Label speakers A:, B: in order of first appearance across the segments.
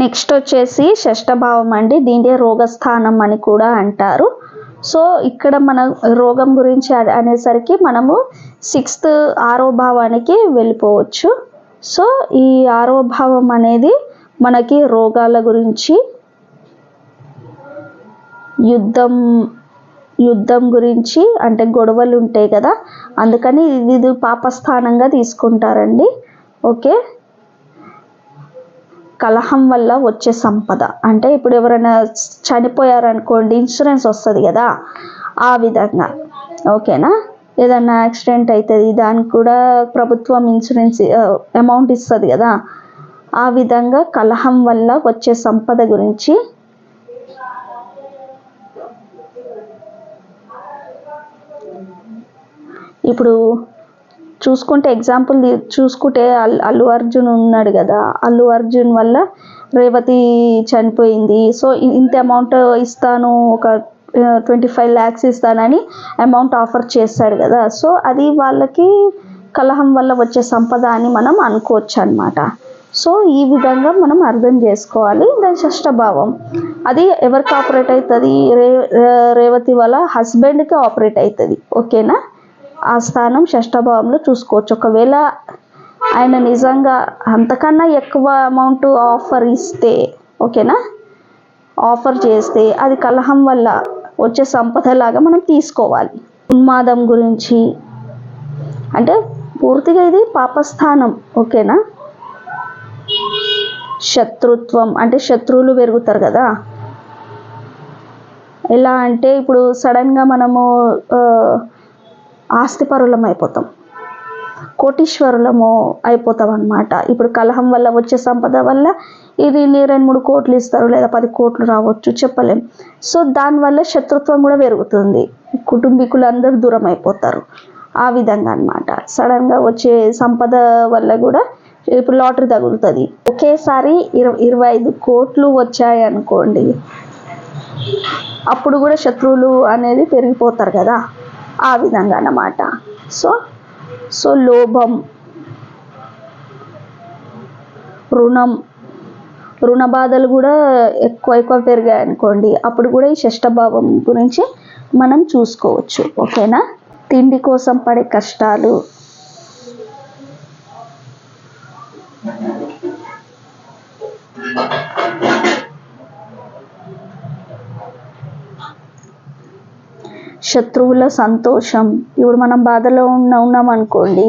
A: Next వచ్చేసి షష్టభావం అండి. దీనిదే రోగస్థానం అని కూడా అంటారు. సో ఇక్కడ మన రోగం గురించి అనేసరికి మనము సిక్స్త్ ఆరో భావానికి వెళ్ళిపోవచ్చు. సో ఈ ఆరో భావం అనేది మనకి రోగాల గురించి యుద్ధం యుద్ధం గురించి అంటే గొడవలు ఉంటాయి కదా. అందుకని ఇది ఇది పాపస్థానంగా తీసుకుంటారండి. ఓకే? కలహం వల్ల వచ్చే సంపద. అంటే ఇప్పుడు ఎవరైనా చనిపోయారనుకోండి ఇన్సూరెన్స్ వస్తుంది కదా ఆ విధంగా. ఓకేనా? ఏదన్నా యాక్సిడెంట్ అవుతుంది దానికి కూడా ప్రభుత్వం ఇన్సూరెన్స్ అమౌంట్ ఇస్తుంది కదా. ఆ విధంగా కలహం వల్ల వచ్చే సంపద గురించి ఇప్పుడు చూసుకుంటే ఎగ్జాంపుల్ చూసుకుంటే అల్లు అర్జున్ ఉన్నాడు కదా అల్లు అర్జున్ వల్ల రేవతి చనిపోయింది. సో ఇంత అమౌంట్ ఇస్తాను ఒక ట్వంటీ ఫైవ్ ల్యాక్స్ ఇస్తానని అమౌంట్ ఆఫర్ చేస్తాడు కదా. సో అది వాళ్ళకి కలహం వల్ల వచ్చే సంపద అని మనం అనుకోవచ్చు అనమాట సో ఈ విధంగా మనం అర్థం చేసుకోవాలి. దాని షష్టభావం అది ఎవరికి ఆపరేట్ అవుతుంది రే రేవతి వల్ల హస్బెండ్కి ఆపరేట్ అవుతుంది ఓకేనా? ఆ స్థానం షష్టభావంలో చూసుకోవచ్చు. ఒకవేళ ఆయన నిజంగా అంతకన్నా ఎక్కువ అమౌంట్ ఆఫర్ ఇస్తే ఓకేనా? ఆఫర్ చేస్తే అది కలహం వల్ల వచ్చే సంపదలాగా మనం తీసుకోవాలి. ఉన్మాదం గురించి అంటే పూర్తిగా ఇది పాపస్థానం ఓకేనా? శత్రుత్వం అంటే శత్రువులు పెరుగుతారు కదా? ఎలా అంటే ఇప్పుడు సడన్గా మనము ఆస్తిపరులం అయిపోతాం కోటీశ్వరులము అయిపోతాం అనమాట ఇప్పుడు కలహం వల్ల వచ్చే సంపద వల్ల ఇది నీ రెండు మూడు కోట్లు ఇస్తారు లేదా పది కోట్లు రావచ్చు చెప్పలేం. సో దానివల్ల శత్రుత్వం కూడా పెరుగుతుంది. కుటుంబీకులందరూ దూరం అయిపోతారు ఆ విధంగా అనమాట సడన్గా వచ్చే సంపద వల్ల కూడా ఇప్పుడు లాటరీ తగులుతుంది. ఒకేసారి ఇరవై ఇరవై ఐదు కోట్లు వచ్చాయి అనుకోండి అప్పుడు కూడా శత్రువులు అనేది పెరిగిపోతారు కదా. ఆ విధంగా అన్నమాట. సో సో లోభం రుణం రుణ బాధలు కూడా ఎక్కువ ఎక్కువ పెరిగాయి అనుకోండి. అప్పుడు కూడా ఈ షష్టభావం గురించి మనం చూసుకోవచ్చు. ఓకేనా? తిండి కోసం పడే కష్టాలు. శత్రువుల సంతోషం. ఇప్పుడు మనం బాధలో ఉన్న ఉన్నాం అనుకోండి.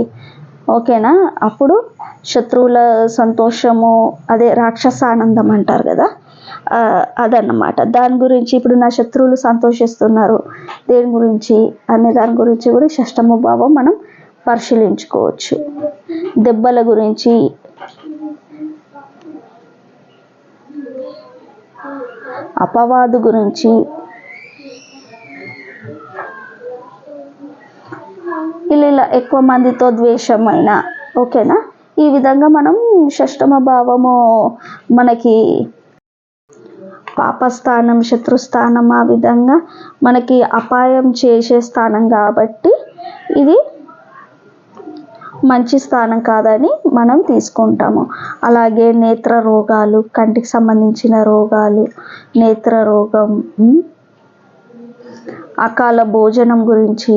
A: ఓకేనా? అప్పుడు శత్రువుల సంతోషము అదే రాక్షస ఆనందం అంటారు కదా? అదన్నమాట. దాని గురించి ఇప్పుడు నా శత్రువులు సంతోషిస్తున్నారు. దేని గురించి? అనే దాని గురించి కూడా షష్టమ భావం మనం పరిశీలించుకోవచ్చు. దెబ్బల గురించి. అపవాదు గురించి. ఇలా ఎక్కువ మందితో ద్వేషమైన ఓకేనా? ఈ విధంగా మనం షష్టమ భావము మనకి పాపస్థానం శత్రుస్థానం ఆ విధంగా మనకి అపాయం చేసే స్థానం కాబట్టి ఇది మంచి స్థానం కాదని మనం తీసుకుంటాము. అలాగే నేత్ర రోగాలు కంటికి సంబంధించిన రోగాలు నేత్ర రోగం అకాల భోజనం గురించి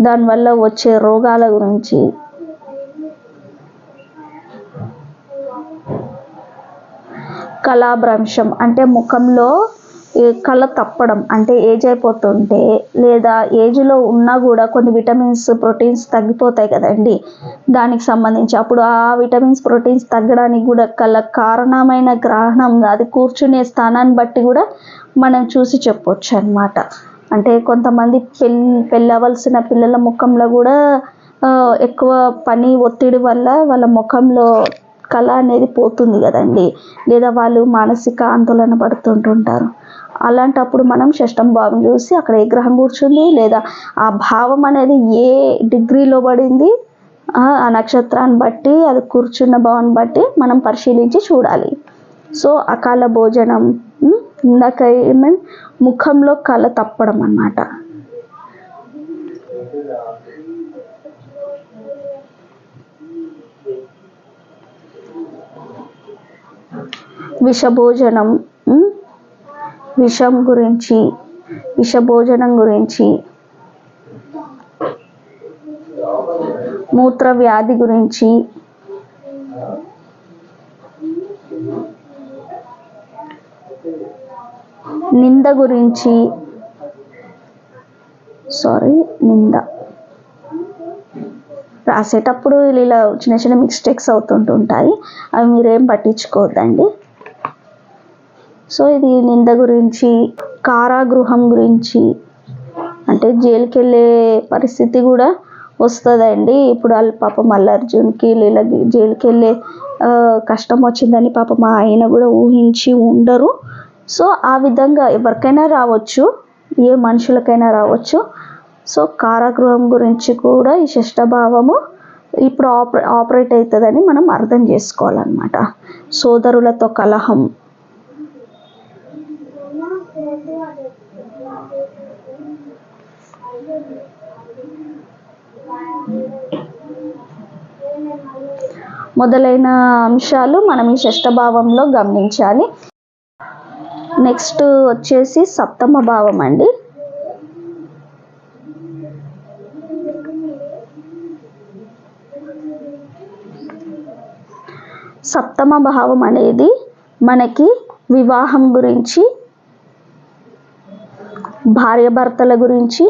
A: దానివల్ల వచ్చే రోగాల గురించి. కళాభ్రంశం అంటే ముఖంలో ఈ కళ తప్పడం అంటే ఏజ్ అయిపోతుంటే లేదా ఏజ్లో ఉన్నా కూడా కొన్ని విటమిన్స్ ప్రోటీన్స్ తగ్గిపోతాయి కదండి. దానికి సంబంధించి అప్పుడు ఆ విటమిన్స్ ప్రోటీన్స్ తగ్గడానికి కూడా కల కారణమైన గ్రహణం అది కూర్చునే స్థానాన్ని బట్టి కూడా మనం చూసి చెప్పొచ్చు అన్నమాట అంటే కొంతమంది పెళ్ళి పెళ్ళవలసిన పిల్లల ముఖంలో కూడా ఎక్కువ పని ఒత్తిడి వల్ల వాళ్ళ ముఖంలో కళ అనేది పోతుంది కదండి. లేదా వాళ్ళు మానసిక ఆందోళన పడుతుంటుంటారు. అలాంటప్పుడు మనం షష్టం భావం చూసి అక్కడ ఏ గ్రహం కూర్చుంది లేదా ఆ భావం అనేది ఏ డిగ్రీలో పడింది ఆ నక్షత్రాన్ని బట్టి అది కూర్చున్న భావాన్ని బట్టి మనం పరిశీలించి చూడాలి. సో అకాల భోజనం ఉమ్, ఇందాక మీన్ ముఖంలో కళ తప్పడం అన్నమాట. విషభోజనం విషం గురించి విషభోజనం గురించి మూత్ర వ్యాధి గురించి నింద గురించి. సారీ నింద. రాసేటప్పుడు ఇలా చిన్న చిన్న మిస్టేక్స్ అవుతుంటుంటాయి అవి మీరేం పట్టించుకోవద్దండి. సో ఇది నింద గురించి కారాగృహం గురించి. అంటే జైలుకి వెళ్ళే పరిస్థితి కూడా వస్తుందండి. ఇప్పుడు వాళ్ళ పాపం అల్లర్జున్కి లేదా జైలుకి వెళ్ళే కష్టం వచ్చిందని పాపం మా ఆయన కూడా ఊహించి ఉండరు. సో ఆ విధంగా ఎవరికైనా రావచ్చు ఏ మనుషులకైనా రావచ్చు. సో కారాగృహం గురించి కూడా ఈ శిష్టభావము ఇప్పుడు ఆపరే ఆపరేట్ అవుతుందని మనం అర్థం చేసుకోవాలన్నమాట. సోదరులతో కలహం. మొదలైన అంశాలు మనం ఈ షష్టభావంలో గమనించాలి. నెక్స్ట్ వచ్చేసి సప్తమ భావం అండి. సప్తమ భావం అనేది మనకి వివాహం గురించి భార్యాభర్తల గురించి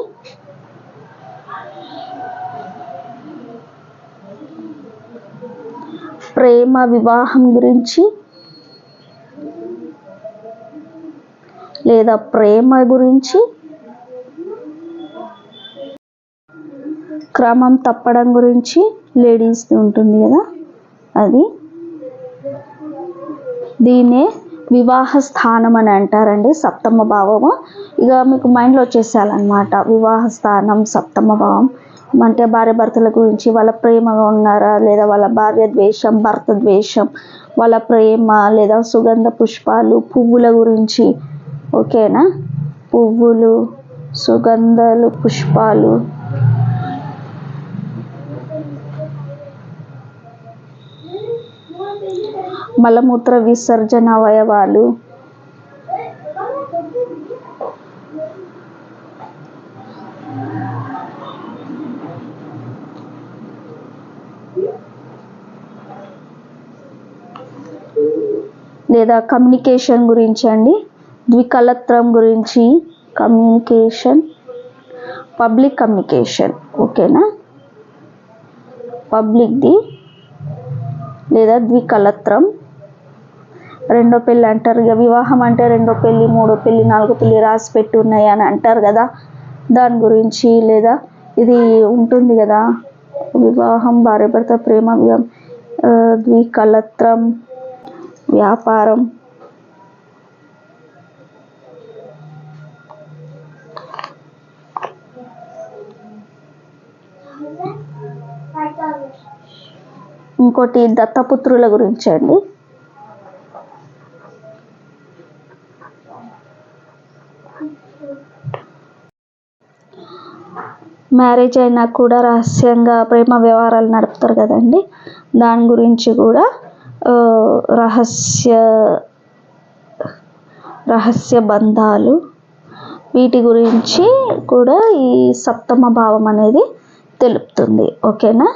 A: ప్రేమ వివాహం గురించి లేదా ప్రేమ గురించి? క్రమం తప్పడం గురించి లేడీస్ ఉంటుంది కదా? అది. దీన్నే వివాహ స్థానం అని అంటారండి సప్తమ భావము. ఇక మీకు మైండ్లో వచ్చేసేయాలన్నమాట వివాహ స్థానం సప్తమ భావం. అంటే భార్య భర్తల గురించి వాళ్ళ ప్రేమగా ఉన్నారా లేదా వాళ్ళ భార్య ద్వేషం భర్త ద్వేషం వాళ్ళ ప్రేమ లేదా సుగంధ పుష్పాలు పువ్వుల గురించి. ఓకేనా? పువ్వులు సుగంధాలు పుష్పాలు. మలమూత్ర విసర్జన అవయవాలు. లేదా కమ్యూనికేషన్ గురించి అండి. ద్వికలత్రం గురించి కమ్యూనికేషన్ పబ్లిక్ కమ్యూనికేషన్ ఓకేనా పబ్లిక్ది లేదా ద్వికలత్రం. రెండో పెళ్ళి అంటారు ఇక వివాహం అంటే రెండో పెళ్ళి మూడో పెళ్ళి నాలుగో పెళ్ళి రాసి పెట్టి ఉన్నాయి అని అంటారు కదా. దాని గురించి లేదా ఇది ఉంటుంది కదా. వివాహం భార్య భర్త ప్రేమ ద్వికలత్రం వ్యాపారం ఇంకోటి దత్తపుత్రుల గురించి అండి. మ్యారేజ్ అయినా కూడా రహస్యంగా ప్రేమ వ్యవహారాలు నడుపుతారు కదండి. దాని గురించి కూడా రహస్య రహస్య బంధాలు వీటి గురించి కూడా ఈ సప్తమ భావం అనేది తెలుపుతుంది. ఓకేనా?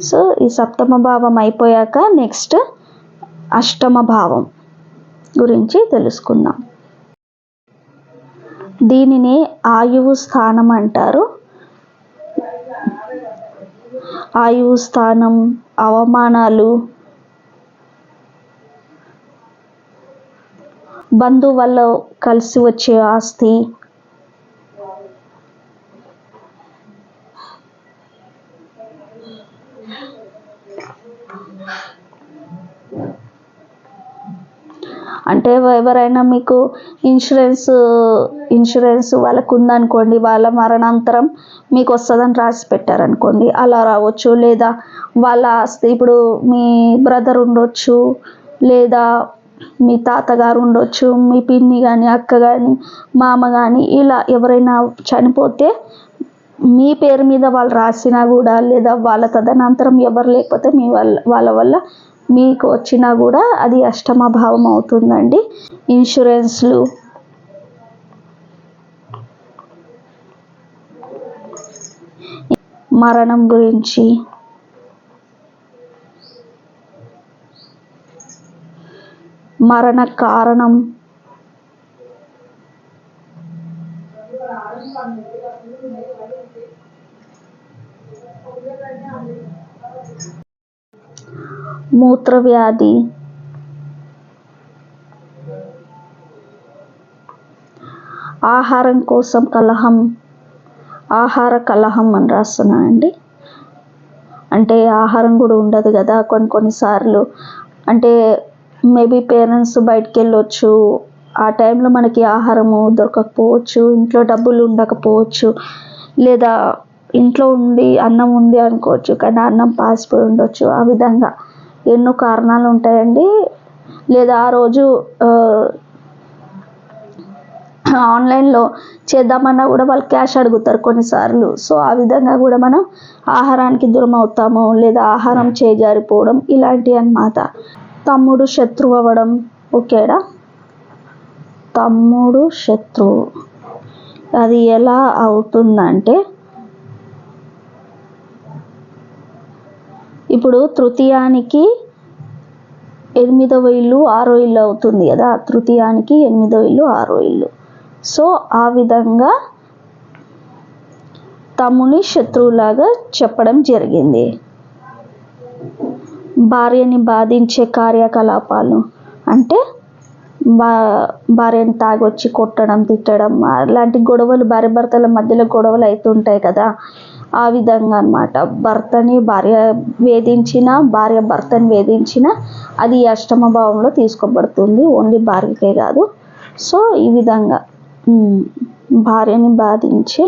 A: సో ఈ సప్తమ భావం అయిపోయాక నెక్స్ట్ అష్టమ భావం గురించి తెలుసుకుందాం. దీనిని ఆయువు స్థానం అంటారు. ఆయువు స్థానం అవమానాలు బంధువుల కలిసి వచ్చే ఆస్తి అంటే ఎవరైనా మీకు ఇన్సూరెన్స్ ఇన్సూరెన్స్ వాళ్ళకు ఉందనుకోండి వాళ్ళ మరణాంతరం మీకు వస్తుందని రాసి పెట్టారనుకోండి అలా రావచ్చు. లేదా వాళ్ళ ఆస్తి ఇప్పుడు మీ బ్రదర్ ఉండొచ్చు లేదా మీ తాతగారు ఉండొచ్చు మీ పిన్ని కానీ అక్క కానీ మామ కానీ ఇలా ఎవరైనా చనిపోతే మీ పేరు మీద వాళ్ళు రాసినా కూడా లేదా వాళ్ళ తదనంతరం ఎవరు లేకపోతే మీ వాళ్ళ వాళ్ళ వల్ల మీకు వచ్చినా కూడా అది అష్టమ భావం అవుతుందండి. ఇన్సూరెన్స్లు. మరణం గురించి. మరణ కారణం. మూత్రవ్యాధి. ఆహారం కోసం కలహం. ఆహార కలహం అని రాస్తున్నానండి అంటే ఆహారం కూడా ఉండదు కదా కొన్ని కొన్నిసార్లు అంటే మేబీ పేరెంట్స్ బయటికి వెళ్ళొచ్చు. ఆ టైంలో మనకి ఆహారము దొరకకపోవచ్చు. ఇంట్లో డబ్బులు ఉండకపోవచ్చు. లేదా ఇంట్లో ఉంది అన్నం ఉంది అనుకోవచ్చు. కానీ అన్నం పాసిపోయి ఉండొచ్చు ఆ విధంగా. ఎన్నో కారణాలు ఉంటాయండి. లేదా ఆ రోజు ఆన్లైన్లో చేద్దామన్నా కూడా వాళ్ళు క్యాష్ అడుగుతారు కొన్నిసార్లు. సో ఆ విధంగా కూడా మనం ఆహారానికి దూరం అవుతాము లేదా ఆహారం చేజారిపోవడం ఇలాంటివి అన్నమాట. తమ్ముడు శత్రువు అవ్వడం ఓకేడా తమ్ముడు శత్రువు. అది ఎలా అవుతుందంటే ఇప్పుడు తృతీయానికి ఎనిమిదవ ఇల్లు ఆరో ఇల్లు అవుతుంది కదా. తృతీయానికి ఎనిమిదవ ఇల్లు ఆరో ఇల్లు. సో ఆ విధంగా తమ్ముని శత్రువులాగా చెప్పడం జరిగింది. భార్యని బాధించే కార్యకలాపాలు అంటే బా భార్యని తాగొచ్చి కొట్టడం తిట్టడం అలాంటి గొడవలు భార్య భర్తల మధ్యలో గొడవలు అవుతుంటాయి కదా. ఆ విధంగా అనమాట భర్తని భార్య వేధించిన భార్య భర్తని వేధించిన అది అష్టమ భావంలో తీసుకోబడుతుంది. ఓన్లీ భార్యకే కాదు. సో ఈ విధంగా భార్యని బాధించి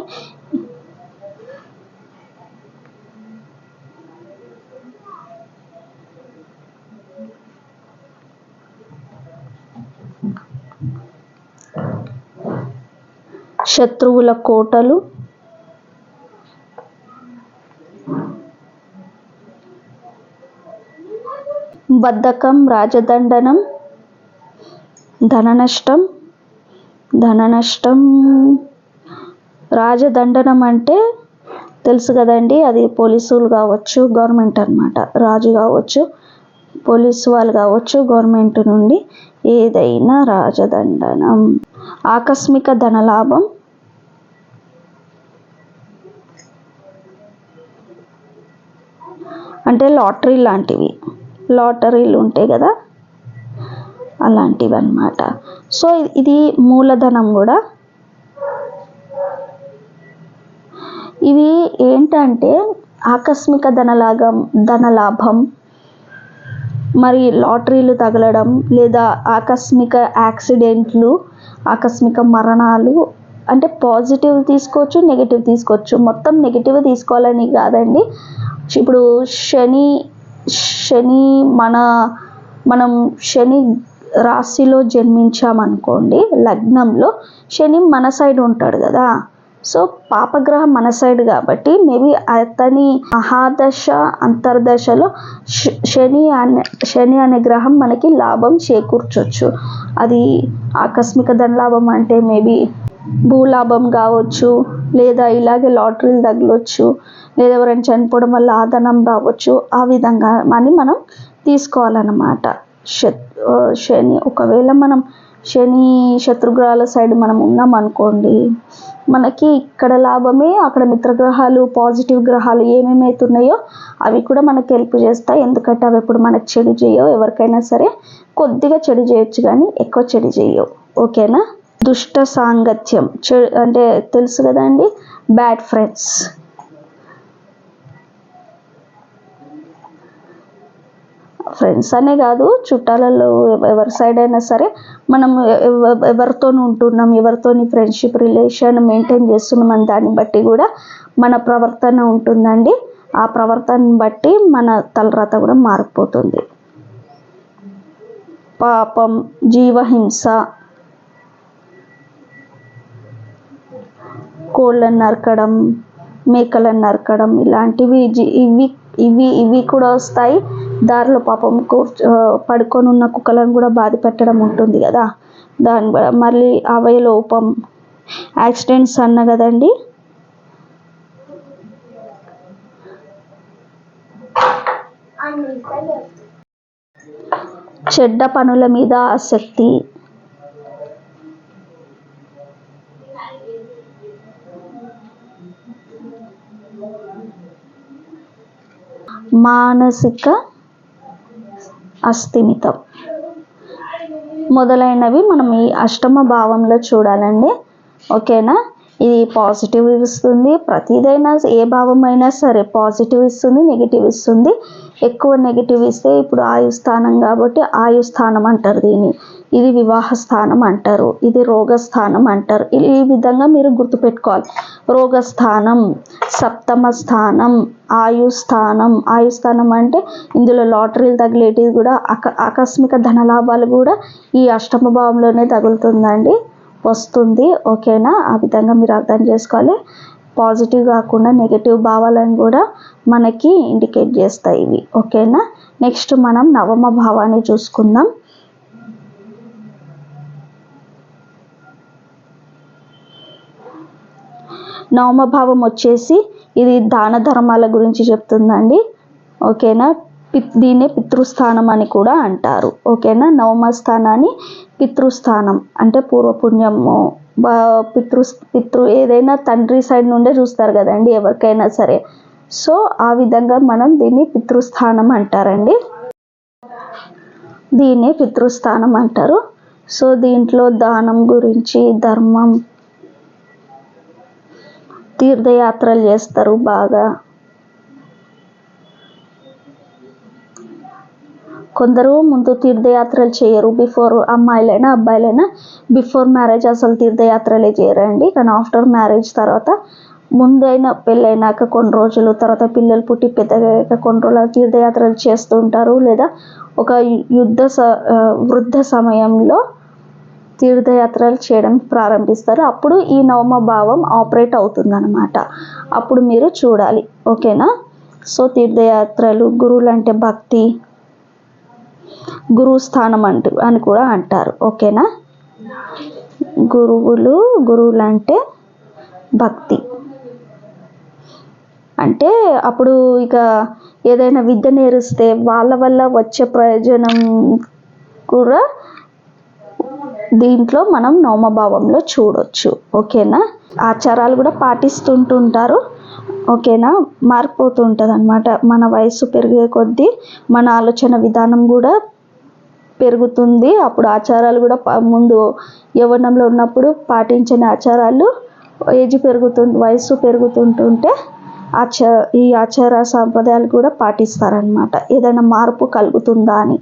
A: శత్రువుల కోటలు బద్ధకం రాజదండనం ధన నష్టం ధన నష్టం రాజదండనం అంటే తెలుసు కదండి అది పోలీసులు కావచ్చు గవర్నమెంట్ అన్నమాట. రాజు కావచ్చు పోలీసు వాళ్ళు కావచ్చు గవర్నమెంట్ నుండి ఏదైనా రాజదండనం. ఆకస్మిక ధనలాభం అంటే లాటరీ లాంటివి. లాటరీలు ఉంటాయి కదా? అలాంటివి అన్నమాట సో ఇది మూలధనం కూడా. ఇవి ఏంటంటే ఆకస్మిక ధనలాగం ధనలాభం మరి లాటరీలు తగలడం లేదా ఆకస్మిక యాక్సిడెంట్లు ఆకస్మిక మరణాలు అంటే పాజిటివ్ తీసుకోవచ్చు నెగిటివ్ తీసుకోవచ్చు. మొత్తం నెగిటివ్ తీసుకోవాలని కాదండి. ఇప్పుడు శని శని మన మనం శని రాశిలో జన్మించామనుకోండి లగ్నంలో శని మన సైడ్ ఉంటాడు కదా. సో పాపగ్రహం మన సైడ్ కాబట్టి మేబీ అతని మహాదశ అంతర్దశలో శ- శని అనే శని అనే గ్రహం మనకి లాభం చేకూర్చొచ్చు. అది ఆకస్మిక ధనలాభం అంటే మేబీ భూలాభం కావచ్చు లేదా ఇలాగే లాటరీలు తగలొచ్చు. లేదా ఎవరైనా చనిపోవడం వల్ల ఆ ధనం రావచ్చు ఆ విధంగా అని మనం తీసుకోవాలన్నమాట. శని. ఒకవేళ మనం శని శత్రుగ్రహాల సైడ్ మనం ఉన్నాం అనుకోండి మనకి ఇక్కడ లాభమే అక్కడ మిత్రగ్రహాలు పాజిటివ్ గ్రహాలు ఏమేమి అవుతున్నాయో అవి కూడా మనకి హెల్ప్ చేస్తాయి. ఎందుకంటే అవి ఎప్పుడు మనకు చెడు చేయవు. ఎవరికైనా సరే కొద్దిగా చెడు చేయొచ్చు కానీ ఎక్కువ చెడు చేయవు. ఓకేనా? దుష్ట సాంగత్యం. చెడు అంటే తెలుసు కదండి బ్యాడ్ ఫ్రెండ్స్. ఫ్రెండ్స్ అనే కాదు చుట్టాలలో ఎవరి సైడ్ అయినా సరే మనం ఎవరితో ఉంటున్నాం ఎవరితోని ఫ్రెండ్షిప్ రిలేషన్ మెయింటైన్ చేస్తున్నాం అని దాన్ని బట్టి కూడా మన ప్రవర్తన ఉంటుందండి. ఆ ప్రవర్తన బట్టి మన తలరాత కూడా మారిపోతుంది. పాపం జీవహింస కోళ్ళను నరకడం మేకలను నరకడం ఇలాంటివి ఇవి ఇవి ఇవి కూడా వస్తాయి. దారిలో పాపం కూర్చో పడుకొని ఉన్న కుక్కలను కూడా బాధ పెట్టడం ఉంటుంది కదా. దాని మళ్ళీ అవయ లోపం. యాక్సిడెంట్స్ అన్న కదండి. చెడ్డ పనుల మీద ఆసక్తి. మానసిక అస్థిమితం. మొదలైనవి మనం ఈ అష్టమ భావంలో చూడాలండి. ఓకేనా? ఇది పాజిటివ్ ఇస్తుంది. ప్రతిదైనా ఏ భావం అయినా సరే పాజిటివ్ ఇస్తుంది నెగిటివ్ ఇస్తుంది. ఎక్కువ నెగిటివ్ ఇస్తే ఇప్పుడు ఆయు స్థానం కాబట్టి ఆయు స్థానం అంటారు దీన్ని. ఇది వివాహ స్థానం అంటారు ఇది రోగస్థానం అంటారు. ఈ విధంగా మీరు గుర్తుపెట్టుకోవాలి. రోగస్థానం సప్తమ స్థానం ఆయు స్థానం అంటే ఇందులో లాటరీలు తగిలేటివి కూడా అక ఆకస్మిక ధనలాభాలు కూడా ఈ అష్టమ భావంలోనే తగులుతుందండి. వస్తుంది ఓకేనా? ఆ విధంగా మీరు అర్థం చేసుకోవాలి. పాజిటివ్ కాకుండా నెగిటివ్ భావాలను కూడా మనకి ఇండికేట్ చేస్తాయి ఇవి ఓకేనా? నెక్స్ట్ మనం నవమ భావాన్ని చూసుకుందాం. నవమ భావం వచ్చేసి ఇది దాన ధర్మాల గురించి చెప్తుందండి. ఓకేనా? పిత్ దీన్నే పితృస్థానం అని కూడా అంటారు. ఓకేనా? నవమ స్థానాన్ని పితృస్థానం అంటే పూర్వపుణ్యము. పితృ పితృ ఏదైనా తండ్రి సైడ్ నుండే చూస్తారు కదండి ఎవరికైనా సరే. సో ఆ విధంగా మనం దీన్ని పితృస్థానం అంటారండి. దీన్ని పితృస్థానం అంటారు. సో దీంట్లో దానం గురించి ధర్మం తీర్థయాత్రలు చేస్తారు బాగా. కొందరు ముందు తీర్థయాత్రలు చేయరు బిఫోర్ అమ్మాయిలైనా అబ్బాయిలైనా బిఫోర్ మ్యారేజ్ అసలు తీర్థయాత్రలే చేయరండి. కానీ ఆఫ్టర్ మ్యారేజ్ తర్వాత ముందైనా పెళ్ళైనాక కొన్ని రోజులు తర్వాత పిల్లలు పుట్టి పెద్దగా కొన్ని రోజులు తీర్థయాత్రలు చేస్తుంటారు లేదా ఒక యుద్ధ స వృద్ధ సమయంలో తీర్థయాత్రలు చేయడం ప్రారంభిస్తారు. అప్పుడు ఈ నవమ భావం ఆపరేట్ అవుతుందన్నమాట. అప్పుడు మీరు చూడాలి. ఓకేనా? సో తీర్థయాత్రలు గురువులు అంటే భక్తి గురువు స్థానం అంటు అని కూడా అంటారు. ఓకేనా? గురువులు గురువులు అంటే భక్తి. అంటే అప్పుడు ఇక ఏదైనా విద్య నేరిస్తే వాళ్ళ వల్ల వచ్చే ప్రయోజనం కూడా దీంట్లో మనం నోమభావంలో చూడొచ్చు. ఓకేనా? ఆచారాలు కూడా పాటిస్తుంటుంటారు. ఓకేనా? మారిపోతుంటుంది అనమాట మన వయసు పెరిగే కొద్దీ మన ఆలోచన విధానం కూడా పెరుగుతుంది. అప్పుడు ఆచారాలు కూడా ముందు యవ్వనంలో ఉన్నప్పుడు పాటించని ఆచారాలు ఏజ్ పెరుగుతుంది వయసు పెరుగుతుంటుంటే ఆచ ఈ ఆచార సాంప్రదాయాలు కూడా పాటిస్తారనమాట ఏదైనా మార్పు కలుగుతుందా అని.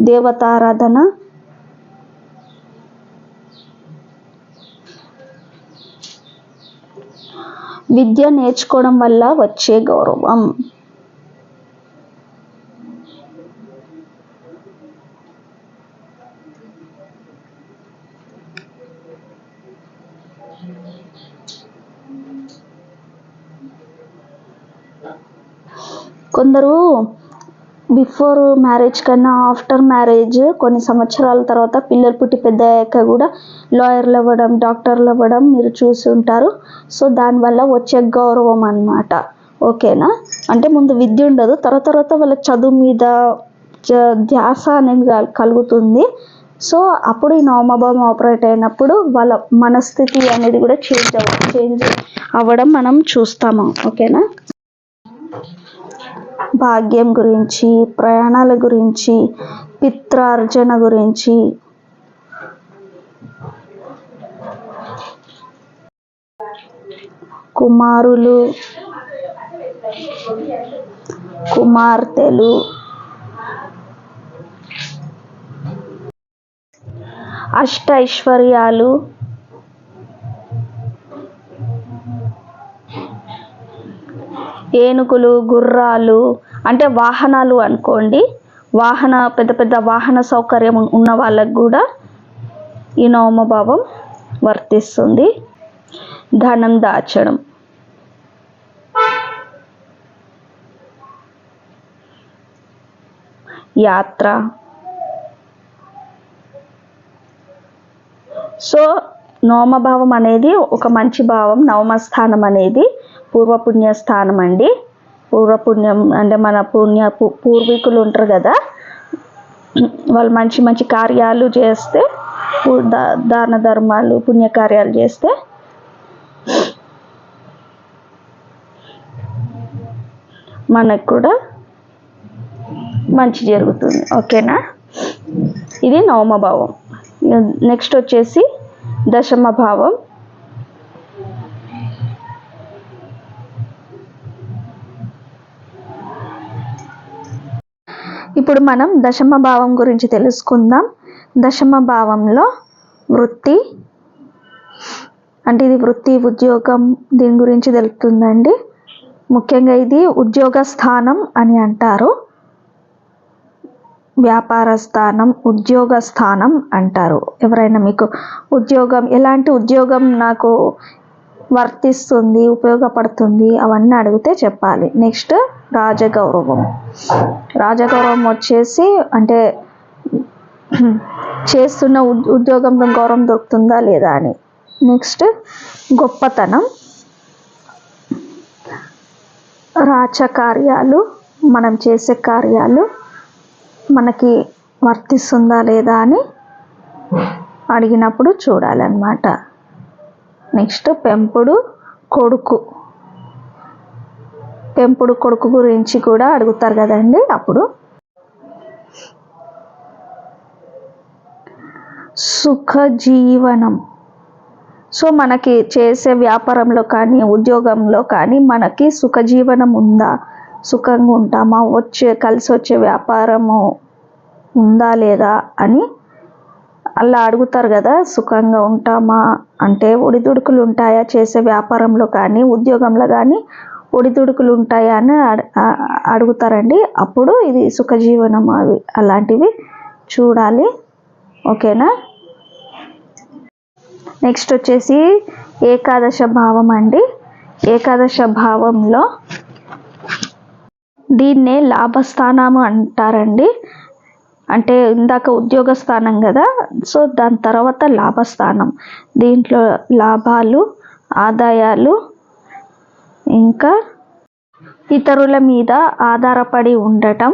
A: దేవతారాధన విద్య నేర్చుకోవడం వల్ల వచ్చే గౌరవం. కొందరు బిఫోర్ మ్యారేజ్ కన్నా ఆఫ్టర్ మ్యారేజ్ కొన్ని సంవత్సరాల తర్వాత పిల్లలు పుట్టి పెద్ద అయ్యాక కూడా లాయర్లు అవ్వడం డాక్టర్లు అవ్వడం మీరు చూసి ఉంటారు. సో దానివల్ల వచ్చే గౌరవం అనమాట ఓకేనా అంటే ముందు విద్య ఉండదు తర్వాత తర్వాత వాళ్ళ చదువు మీద ధ్యాస అనేది కలుగుతుంది. సో అప్పుడు ఈ నవమభావం ఆపరేట్ అయినప్పుడు వాళ్ళ మనస్థితి అనేది కూడా చేంజ్ అవ్వ చేంజ్ అవ్వడం మనం చూస్తాము. ఓకేనా భాగ్యం గురించి ప్రయాణాల గురించి పిత్రార్జన గురించి. కుమారులు కుమార్తెలు. అష్టైశ్వర్యాలు. ఏనుగులు గుర్రాలు. అంటే వాహనాలు అనుకోండి వాహన పెద్ద పెద్ద వాహన సౌకర్యం ఉన్న వాళ్ళకు కూడా ఈ నవమభావం వర్తిస్తుంది. ధనం దాచడం. యాత్ర. సో నోమభావం అనేది ఒక మంచి భావం నవమ స్థానం అనేది పూర్వపుణ్య స్థానం అండి. పూర్వపుణ్యం అంటే మన పుణ్య పు- పూర్వీకులు ఉంటారు కదా వాళ్ళు మంచి మంచి కార్యాలు చేస్తే దాన ధర్మాలు పుణ్యకార్యాలు చేస్తే మనకు కూడా మంచి జరుగుతుంది. ఓకేనా? ఇది నవమ భావం నెక్స్ట్ వచ్చేసి దశమ భావం ఇప్పుడు మనం దశమ భావం గురించి తెలుసుకుందాం. దశమ భావంలో వృత్తి అంటే ఇది వృత్తి ఉద్యోగం దీని గురించి తెలుపుతుందండి. ముఖ్యంగా ఇది ఉద్యోగ స్థానం అని అంటారు. వ్యాపార స్థానం ఉద్యోగ స్థానం అంటారు. ఎవరైనా మీకు ఉద్యోగం ఎలాంటి ఉద్యోగం నాకు వర్తిస్తుంది ఉపయోగపడుతుంది అవన్నీ అడిగితే చెప్పాలి. నెక్స్ట్ రాజగౌరవం. రాజగౌరవం వచ్చేసి అంటే చేస్తున్న ఉద్- ఉద్యోగంలో గౌరవం దొరుకుతుందా లేదా అని. నెక్స్ట్ గొప్పతనం. రాచకార్యాలు మనం చేసే కార్యాలు మనకి వర్తిస్తుందా లేదా అని అడిగినప్పుడు చూడాలన్నమాట. నెక్స్ట్ పెంపుడు కొడుకు. పెంపుడు కొడుకు గురించి కూడా అడుగుతారు కదండి అప్పుడు. సుఖజీవనం. సో మనకి చేసే వ్యాపారంలో కానీ ఉద్యోగంలో కానీ మనకి సుఖజీవనం ఉందా? సుఖంగా ఉంటామా? వచ్చే కలిసి వచ్చే వ్యాపారము ఉందా లేదా అని అలా అడుగుతారు కదా సుఖంగా ఉంటామా? అంటే ఒడిదుడుకులు ఉంటాయా చేసే వ్యాపారంలో కానీ ఉద్యోగంలో కానీ ఒడిదుడుకులు ఉంటాయా అని అడుగుతారండి. అప్పుడు ఇది సుఖజీవనం అవి అలాంటివి చూడాలి. ఓకేనా? నెక్స్ట్ వచ్చేసి ఏకాదశ భావం అండి. ఏకాదశ భావంలో దీన్నే లాభస్థానము అంటారండి. అంటే ఇందాక ఉద్యోగ స్థానం కదా సో దాని తర్వాత లాభస్థానం దీంట్లో లాభాలు ఆదాయాలు ఇంకా ఇతరుల మీద ఆధారపడి ఉండటం.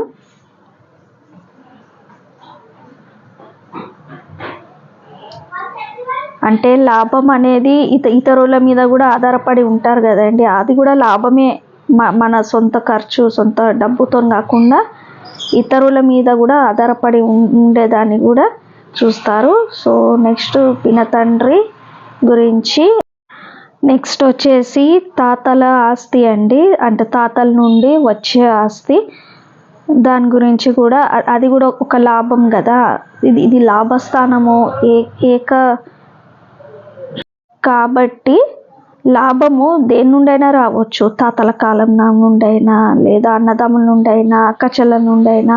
A: అంటే లాభం అనేది ఇత ఇతరుల మీద కూడా ఆధారపడి ఉంటారు కదండి. అది కూడా లాభమే మన సొంత ఖర్చు సొంత డబ్బుతో కాకుండా ఇతరుల మీద కూడా ఆధారపడి ఉండేదాన్ని కూడా చూస్తారు. సో నెక్స్ట్ పినతండ్రి గురించి. నెక్స్ట్ వచ్చేసి తాతల ఆస్తి అండి. అంటే తాతల నుండి వచ్చే ఆస్తి. దాని గురించి కూడా అది కూడా ఒక లాభం కదా. ఇది ఇది లాభస్థానము ఏ ఏక కాబట్టి లాభము దేని నుండైనా రావచ్చు. తాతల కాలం నుండైనా లేదా అన్నదమ్ముల నుండైనా అక్కచెల్ల నుండైనా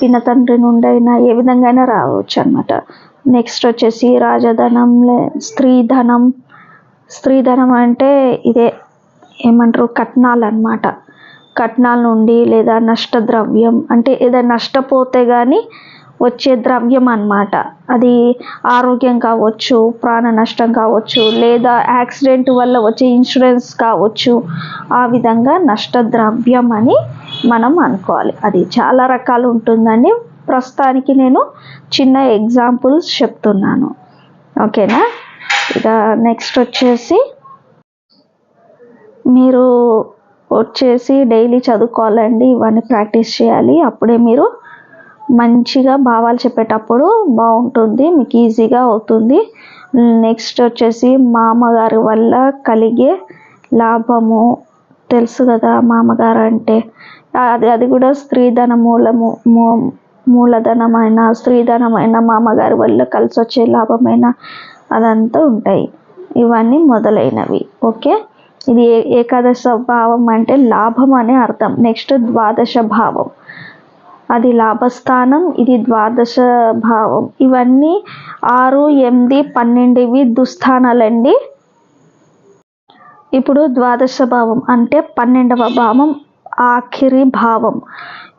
A: పినతండ్రి నుండైనా ఏ విధంగా అయినా రావచ్చు అనమాట నెక్స్ట్ వచ్చేసి రాజధనం లే స్త్రీధనం. స్త్రీధనం అంటే ఇదే ఏమంటారు? కట్నాలు అన్నమాట. కట్నాల నుండి లేదా నష్టద్రవ్యం అంటే ఏదైనా నష్టపోతే కానీ వచ్చే ద్రవ్యం అన్నమాట. అది ఆరోగ్యం కావచ్చు ప్రాణ నష్టం కావచ్చు లేదా యాక్సిడెంట్ వల్ల వచ్చే ఇన్సూరెన్స్ కావచ్చు. ఆ విధంగా నష్ట ద్రవ్యం అని మనం అనుకోవాలి. అది చాలా రకాలు ఉంటుందండి. ప్రస్తుతానికి నేను చిన్న ఎగ్జాంపుల్స్ చెప్తున్నాను. ఓకేనా? ఇక నెక్స్ట్ వచ్చేసి మీరు వచ్చేసి డైలీ చదువుకోవాలండి. ఇవన్నీ ప్రాక్టీస్ చేయాలి. అప్పుడే మీరు మంచిగా భావాలు చెప్పేటప్పుడు బాగుంటుంది మీకు ఈజీగా అవుతుంది. నెక్స్ట్ వచ్చేసి మామగారి వల్ల కలిగే లాభము తెలుసు కదా మామగారు అంటే. అది అది కూడా స్త్రీధన మూలము మూ- మూలధనమైన స్త్రీధనమైన మామగారి వల్ల కలిసి వచ్చే లాభమైన అదంతా ఉంటాయి. ఇవన్నీ మొదలైనవి ఓకే? ఇది ఏ- ఏకాదశ భావం అంటే లాభం అనే అర్థం. నెక్స్ట్ ద్వాదశ భావం. అది లాభస్థానం ఇది ద్వాదశ భావం. ఇవన్నీ ఆరు ఎనిమిది పన్నెండువి దుస్థానాలండి. ఇప్పుడు ద్వాదశ భావం అంటే పన్నెండవ భావం ఆఖరి భావం.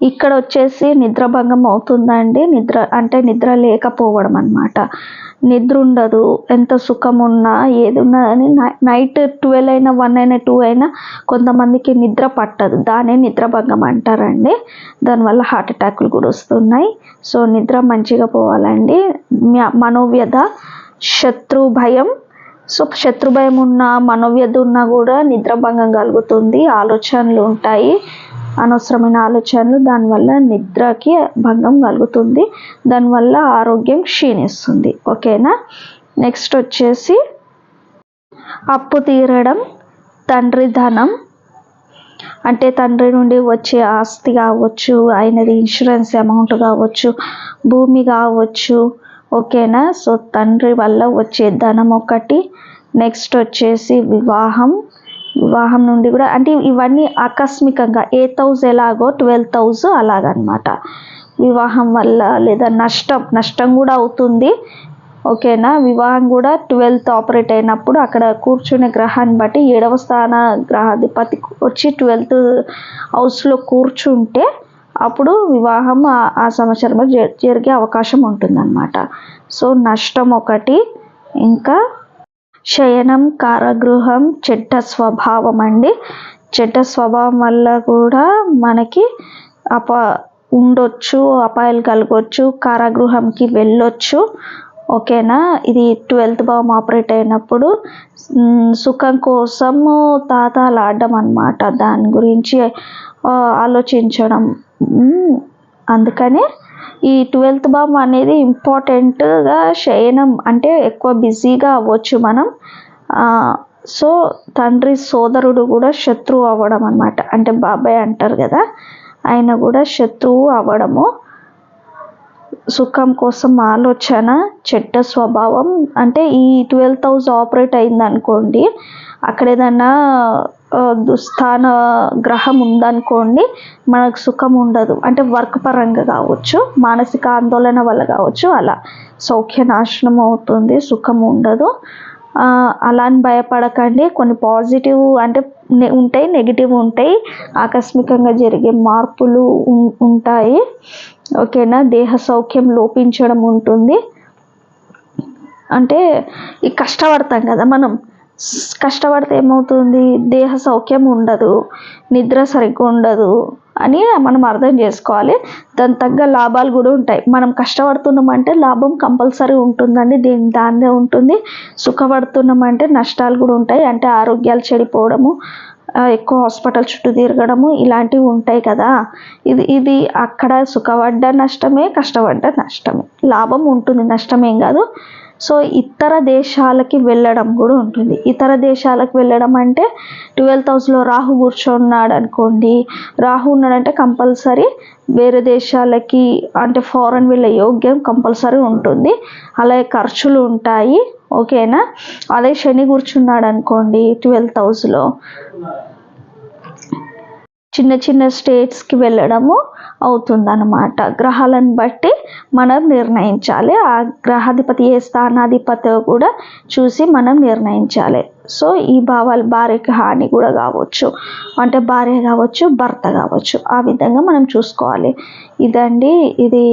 A: ఇక్కడ వచ్చేసి నిద్రభంగం అవుతుందండి. నిద్ర అంటే నిద్ర లేకపోవడం అన్నమాట నిద్ర ఉండదు ఎంత సుఖం ఉన్నా ఏది ఉన్నా కానీ నైట్ ట్వెల్వ్ అయినా వన్ అయినా టూ అయినా కొంతమందికి నిద్ర పట్టదు. దానే నిద్రభంగం అంటారండి. దానివల్ల హార్ట్ అటాకులు కూడా వస్తున్నాయి. సో నిద్ర మంచిగా పోవాలండి. మనోవ్యధ శత్రు భయం సో శత్రు భయం ఉన్న మనోవ్యధ ఉన్నా కూడా నిద్రభంగం కలుగుతుంది. ఆలోచనలు ఉంటాయి. అనవసరమైన ఆలోచనలు దానివల్ల నిద్రకి భంగం కలుగుతుంది. దానివల్ల ఆరోగ్యం క్షీణిస్తుంది. ఓకేనా? నెక్స్ట్ వచ్చేసి అప్పు తీరడం తండ్రి ధనం. అంటే తండ్రి నుండి వచ్చే ఆస్తి కావచ్చు ఆయనది ఇన్సూరెన్స్ అమౌంట్ కావచ్చు భూమి కావచ్చు ఓకేనా? సో తండ్రి వల్ల వచ్చే ధనం ఒకటి నెక్స్ట్ వచ్చేసి వివాహం. వివాహం నుండి కూడా అంటే ఇవన్నీ ఆకస్మికంగా ఏ హౌస్ ఎలాగో ట్వెల్వ్ థౌజ్ అలాగనమాట. వివాహం వల్ల లేదా నష్టం నష్టం కూడా అవుతుంది. ఓకేనా? వివాహం కూడా ట్వెల్త్ ఆపరేట్ అయినప్పుడు అక్కడ కూర్చునే గ్రహాన్ని బట్టి ఏడవ స్థాన గ్రహాధిపతి వచ్చి ట్వెల్త్ హౌస్లో కూర్చుంటే అప్పుడు వివాహం ఆ- సంవత్సరంలో జ- జరిగే అవకాశం ఉంటుందన్నమాట. సో నష్టం ఒకటి ఇంకా శయనం కారాగృహం చెడ్డ స్వభావం అండి. చెడ్డ స్వభావం వల్ల కూడా మనకి అప ఉండొచ్చు అపాయాలు కలగొచ్చు కారాగృహంకి వెళ్ళొచ్చు. ఓకేనా? ఇది ట్వెల్త్ భావం ఆపరేట్ అయినప్పుడు సుఖం కోసము తాతాలాడడం అనమాట దాని గురించి ఆలోచించడం. అందుకనే ఈ ట్వెల్త్ భావం అనేది ఇంపార్టెంట్గా శయనం అంటే ఎక్కువ బిజీగా అవ్వచ్చు మనం. సో తండ్రి సోదరుడు కూడా శత్రువు అవ్వడం అనమాట అంటే బాబాయ్ అంటారు కదా ఆయన కూడా శత్రువు అవ్వడము. సుఖం కోసం ఆలోచన చెడ్డ స్వభావం. అంటే ఈ ట్వెల్వ్ హౌస్ ఆపరేట్ అయింది అనుకోండి అక్కడ ఏదన్నా స్థాన దుస్థాన గ్రహం ఉందనుకోండి మనకు సుఖం ఉండదు. అంటే వర్క్ పరంగా కావచ్చు మానసిక ఆందోళన వల్ల కావచ్చు అలా సౌఖ్య నాశనం అవుతుంది సుఖం ఉండదు. అలా అని భయపడకండి. కొన్ని పాజిటివ్ అంటే నె- ఉంటాయి నెగిటివ్ ఉంటాయి. ఆకస్మికంగా జరిగే మార్పులు ఉం- ఉంటాయి. ఓకేనా? దేహ సౌఖ్యం లోపించడం ఉంటుంది. అంటే ఈ కష్టపడతాం కదా మనం. కష్టపడితే ఏమవుతుంది? దేహ సౌఖ్యం ఉండదు. నిద్ర సరిగ్గా ఉండదు అని మనం అర్థం చేసుకోవాలి. దాని తగ్గ లాభాలు కూడా ఉంటాయి. మనం కష్టపడుతున్నామంటే లాభం కంపల్సరీ ఉంటుందండి. దీని దాన్నే ఉంటుంది. సుఖపడుతున్నామంటే నష్టాలు కూడా ఉంటాయి. అంటే ఆరోగ్యాలు చెడిపోవడము ఎక్కువ హాస్పిటల్ చుట్టూ తిరగడము ఇలాంటివి ఉంటాయి కదా. ఇది ఇది అక్కడ సుఖపడ్డ నష్టమే కష్టపడ్డ నష్టమే. లాభం ఉంటుంది. నష్టమేం కాదు. సో ఇతర దేశాలకి వెళ్ళడం కూడా ఉంటుంది. ఇతర దేశాలకు వెళ్ళడం అంటే ట్వెల్త్ హౌస్లో రాహు కూర్చున్నాడు అనుకోండి. రాహు ఉన్నాడంటే కంపల్సరీ వేరే దేశాలకి అంటే ఫారెన్ వెళ్ళే యోగ్యం కంపల్సరీ ఉంటుంది. అలాగే ఖర్చులు ఉంటాయి. ఓకేనా? అదే శని కూర్చున్నాడు అనుకోండి ట్వెల్త్ హౌస్లో చిన్న చిన్న స్టేట్స్కి వెళ్ళడము అవుతుందన్నమాట. గ్రహాలను బట్టి మనం నిర్ణయించాలి. ఆ గ్రహాధిపతి ఏ స్థానాధిపతి కూడా చూసి మనం నిర్ణయించాలి. సో ఈ భావాలు భార్యకి హాని కూడా కావచ్చు. అంటే భార్య కావచ్చు భర్త కావచ్చు. ఆ విధంగా మనం చూసుకోవాలి. ఇదండి ఇది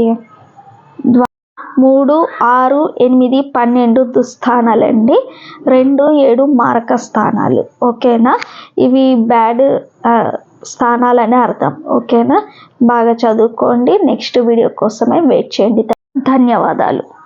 A: మూడు ఆరు ఎనిమిది పన్నెండు దుస్థానాలండి రెండు ఏడు మారక స్థానాలు. ఓకేనా? ఇవి బ్యాడ్ స్థానాలని అర్థం. ఓకేనా? బాగా చదువుకోండి. నెక్స్ట్ వీడియో కోసమే వెయిట్ చేయండి. ధన్యవాదాలు.